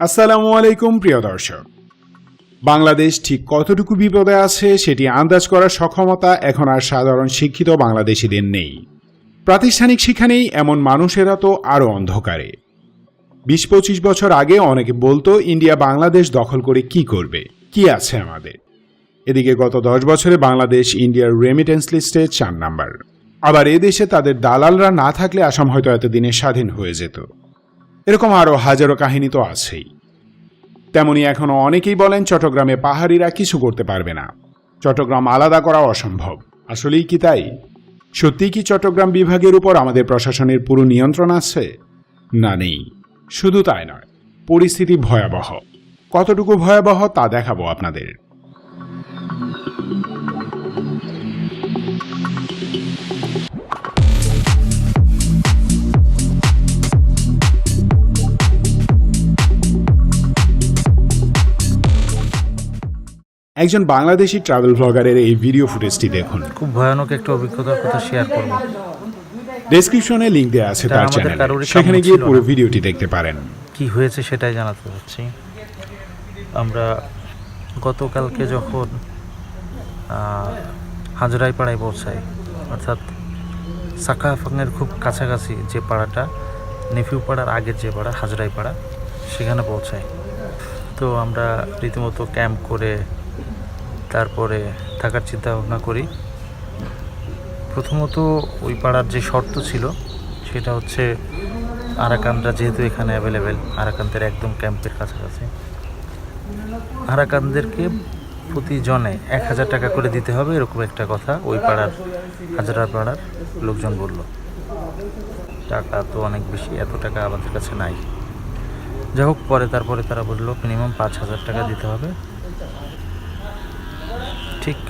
আসসালামু আলাইকুম, প্রিয় দর্শক। বাংলাদেশ ঠিক কতটুকু বিপদে আছে সেটি আন্দাজ করার সক্ষমতা এখন আর সাধারণ শিক্ষিত বাংলাদেশিদের নেই। প্রাতিষ্ঠানিক শিক্ষা নেই, এমন মানুষেরা তো আরও অন্ধকারে। বিশ পঁচিশ বছর আগে অনেকে বলতো, ইন্ডিয়া বাংলাদেশ দখল করে কি করবে? কি আছে আমাদের? এদিকে গত দশ বছরে বাংলাদেশ ইন্ডিয়ার রেমিটেন্স লিস্টে চার নাম্বার। আবার এদেশে তাদের দালালরা না থাকলে আসাম হয়তো এতদিনে স্বাধীন হয়ে যেত। এরকম আরও হাজারো কাহিনী তো আছেই। তেমনি এখনও অনেকেই বলেন চট্টগ্রামে পাহাড়িরা কিছু করতে পারবে না। চট্টগ্রাম আলাদা করা অসম্ভব। আসলেই কি তাই? সত্যিই কি চট্টগ্রাম বিভাগের উপর আমাদের প্রশাসনের পুরো নিয়ন্ত্রণ আছে? না নেই। শুধু তাই নয়, পরিস্থিতি ভয়াবহ। কতটুকু ভয়াবহ তা দেখাবো আপনাদের। একজন বাংলাদেশি ট্রাভেল ব্লগারের এই ভিডিও ফুটেজটি দেখুন। খুব ভয়ানক একটা অভিজ্ঞতার কথা শেয়ার করব। ডেসক্রিপশনে লিংক দেওয়া আছে তার চ্যানেলে সেখানে গিয়ে পুরো ভিডিওটি দেখতে পারেন। কি হয়েছে সেটাই জানাতে চাচ্ছি। আমরা গতকালকে যখন হাজরাই পাড়ায় পৌঁছাই অর্থাৎ সাকাফাংয়ের খুব কাছাকাছি যে পাড়াটা নেফিউ পাড়ার আগের যে পাড়া হাজরাই পাড়া সেখানে পৌঁছাই। তো আমরা রীতিমতো ক্যাম্প করে তারপরে থাকার চিন্তা ভাবনা করি। প্রথমত ওই পাড়ার যে শর্ত ছিল, সেটা হচ্ছে আরাকানরা যেহেতু এখানে অ্যাভেলেবেল আরাকানদের একদম ক্যাম্পের কাছাকাছি। আরাকানদেরকে প্রতিজনে এক হাজার টাকা করে দিতে হবে, এরকম একটা কথা ওই পাড়ার হাজারা পাড়ার লোকজন বলল। টাকা তো অনেক বেশি, এত টাকা আমাদের কাছে নাই। যাই হোক, পরে তারপরে তারা বলল মিনিমাম পাঁচ হাজার টাকা দিতে হবে ঠিক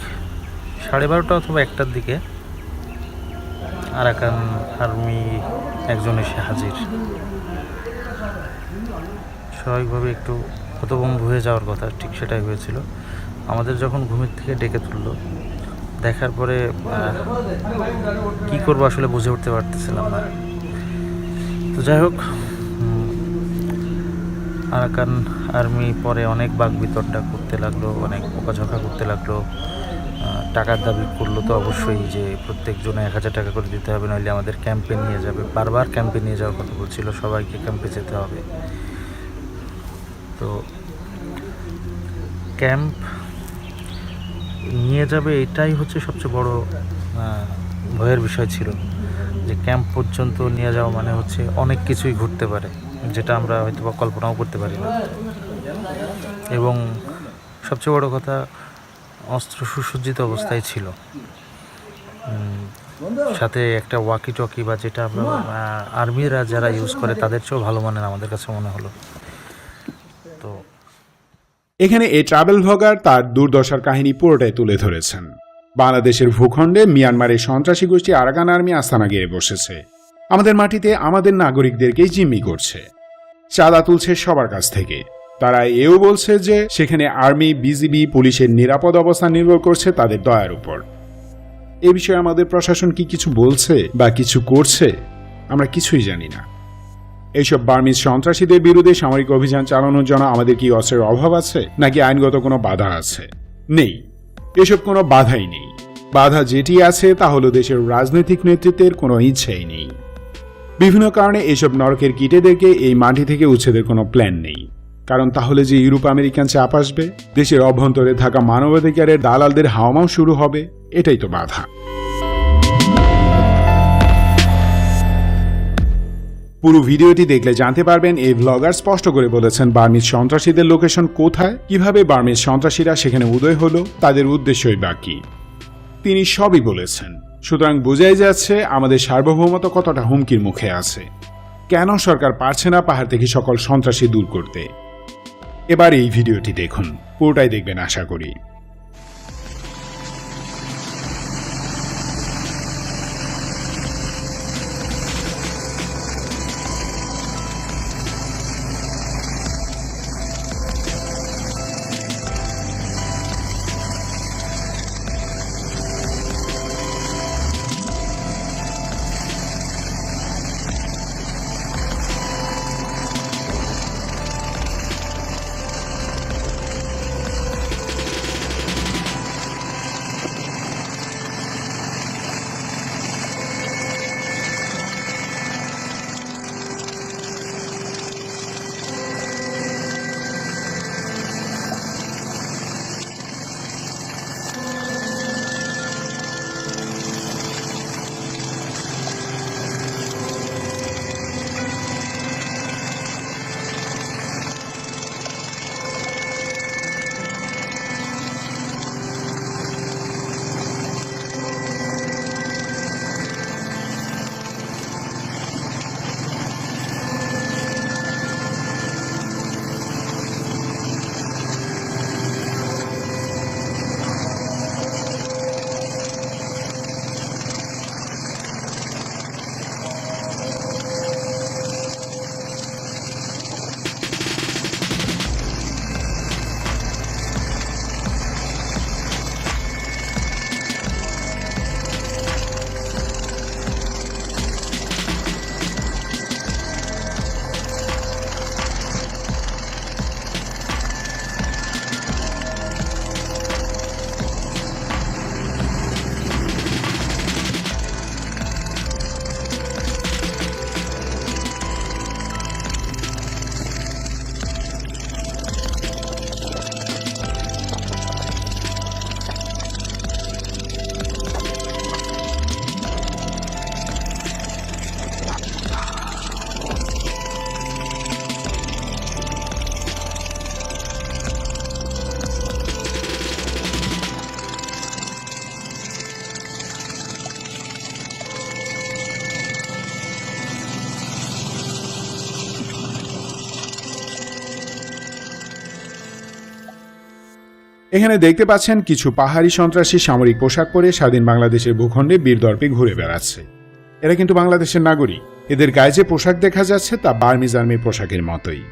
সাড়ে বারোটা অথবা একটার দিকে। আরাকান আর্মি একজন এসে হাজির। স্বাভাবিকভাবে একটু হতভম্ব হয়ে যাওয়ার কথা, ঠিক সেটাই হয়েছিল। আমাদের যখন ঘুমের থেকে ডেকে তুললো, দেখার পরে কি করব আসলে বুঝে উঠতে পারতেছিলাম না। তো যাই হোক আরাকান আর্মি পরে অনেক বাঘ বিতরটা করতে লাগল, অনেক বোকাঝোকা করতে লাগল। টাকার দাবি করল তো অবশ্যই যে প্রত্যেকজনে এক হাজার টাকা করে দিতে হবে, নইলে আমাদের ক্যাম্পে নিয়ে যাবে। বারবার ক্যাম্পে নিয়ে যাওয়ার কথা বলছিল, সবাইকে ক্যাম্পে যেতে হবে। তো ক্যাম্প নিয়ে যাবে এটাই হচ্ছে সবচেয়ে বড় ভয়ের বিষয় ছিল। যে ক্যাম্প পর্যন্ত নিয়ে যাওয়া মানে হচ্ছে অনেক কিছুই ঘটতে পারে, যেটা আমরা হয়তো বা কল্পনাও করতে পারি না। এবং সবচেয়ে বড় কথা অস্ত্র সুসজ্জিত অবস্থায় ছিল। সাথে একটা ওয়াকি টকি বা যেটা আমরা আর্মিরা যারা ইউজ করে, তাদের চেয়েও ভালো মানের আমাদের কাছে মনে হলো। তো এখানে এই ট্রাভেল ভ্লগার তার দুর্দশার কাহিনী পুরোটাই তুলে ধরেছেন। বাংলাদেশের ভূখণ্ডে মিয়ানমারের সন্ত্রাসী গোষ্ঠী আরাকান আর্মি আস্তানা গেড়ে বসেছে। আমাদের মাটিতে আমাদের নাগরিকদেরকেই জিম্মি করছে। চাঁদা তুলছে সবার কাছ থেকে। তারা এও বলছে যে সেখানে আর্মি, বিজিবি, পুলিশের নিরাপদ অবস্থান নির্ভর করছে তাদের দয়ার উপর। এ বিষয়ে আমাদের প্রশাসন কি কিছু বলছে বা কিছু করছে, আমরা কিছুই জানি না। এইসব বার্মিজ সন্ত্রাসীদের বিরুদ্ধে সামরিক অভিযান চালানোর জন্য আমাদের কি অস্ত্রের অভাব আছে, নাকি আইনগত কোনো বাধা আছে? নেই। এসব কোনো বাধাই নেই। বাধা যেটি আছে তা হলো দেশের রাজনৈতিক নেতৃত্বের কোনো ইচ্ছেই নেই। বিভিন্ন কারণে এসব নরকের কীটেদেরকে এই মাটি থেকে উচ্ছেদের কোনো প্ল্যান নেই। কারণ তাহলে যে ইউরোপ আমেরিকান চাপ আসবে, দেশের অভ্যন্তরে থাকা মানবাধিকারের দালালদের হাওমাও শুরু হবে, এটাই তো বাধা। পুরো ভিডিওটি দেখলে জানতে পারবেন, এই ভ্লগার স্পষ্ট করে বলেছেন, বার্মিজ সন্ত্রাসীদের লোকেশন কোথায়, কীভাবে বার্মিজ সন্ত্রাসীরা সেখানে উদয় হলো, তাদের উদ্দেশ্যই বা কি। তিনি সবই বলেছেন। সুতরাং বোঝাই যাচ্ছে, আমাদের সার্বভৌমত্ব কতটা হুমকির মুখে আছে। কেন সরকার পারছে না পাহাড় থেকে সকল সন্ত্রাসী দূর করতে? এবার এই ভিডিওটি দেখুন পুরোটাই দেখবেন আশা করি। এখানে দেখতে পাচ্ছেন কিছু পাহাড়ি সন্ত্রাসী সামরিক পোশাক পরে স্বাধীন বাংলাদেশের ভূখণ্ডে বীরদর্পে ঘুরে বেড়াচ্ছে। এরা কিন্তু বাংলাদেশের নাগরিক। এদের গায়ে যে পোশাক দেখা যাচ্ছে তা বার্মিজ আর্মির পোশাকের মতোই।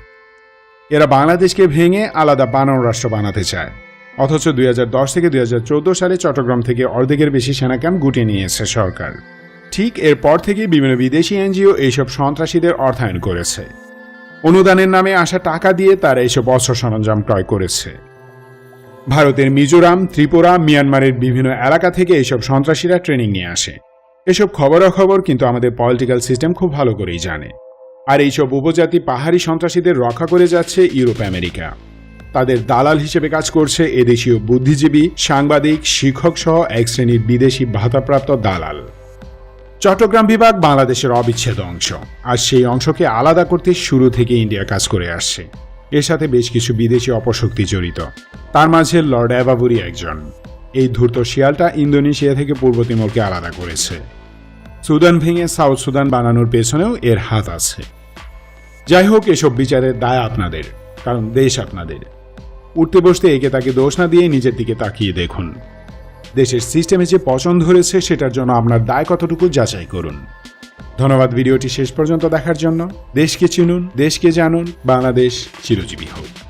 এরা বাংলাদেশকে ভেঙে আলাদা বানর রাষ্ট্র বানাতে চায়। অথচ দুই হাজার দশ থেকে দুই হাজার চোদ্দ সালে চট্টগ্রাম থেকে অর্ধেকের বেশি সেনা ক্যাম্প গুটিয়ে নিয়েছে সরকার। ঠিক এরপর থেকে বিভিন্ন বিদেশি এনজিও এইসব সন্ত্রাসীদের অর্থায়ন করেছে। অনুদানের নামে আসা টাকা দিয়ে তারা এইসব অস্ত্র সরঞ্জাম ক্রয় করেছে। ভারতের মিজোরাম, ত্রিপুরা, মিয়ানমারের বিভিন্ন এলাকা থেকে এইসব সন্ত্রাসীরা ট্রেনিং নিয়ে আসে। এসব খবরাখবর কিন্তু আমাদের পলিটিক্যাল সিস্টেম খুব ভালো করেই জানে। আর এইসব উপজাতি পাহাড়ি সন্ত্রাসীদের রক্ষা করে যাচ্ছে ইউরোপ, আমেরিকা। তাদের দালাল হিসেবে কাজ করছে এদেশীয় বুদ্ধিজীবী, সাংবাদিক, শিক্ষক সহ এক শ্রেণির বিদেশি ভাতাপ্রাপ্ত দালাল। চট্টগ্রাম বিভাগ বাংলাদেশের অবিচ্ছেদ অংশ। আর সেই অংশকে আলাদা করতে শুরু থেকে ইন্ডিয়া কাজ করে আসছে। এর সাথে বেশ কিছু বিদেশি অপশক্তি জড়িত। তার মাঝে লর্ড অ্যাবাবুরি একজন। এই ধূর্ত শিয়ালটা ইন্দোনেশিয়া থেকে পূর্ব তিমোরকে আলাদা করেছে। সুদান ভেঙে সাউথ সুদান বানানোর পেছনেও এর হাত আছে। যাই হোক, এসব বিচারের দায় আপনাদের, কারণ দেশ আপনাদের। উঠতে বসতে একে তাকে দোষ না দিয়ে নিজের দিকে তাকিয়ে দেখুন। দেশের সিস্টেমে যে পছন্দ ধরেছে, সেটার জন্য আপনার দায় কতটুকু যাচাই করুন। ধন্যবাদ ভিডিওটি শেষ পর্যন্ত দেখার জন্য। দেশকে চিনুন দেশকে জানুন। বাংলাদেশ চিরজীবী হোক।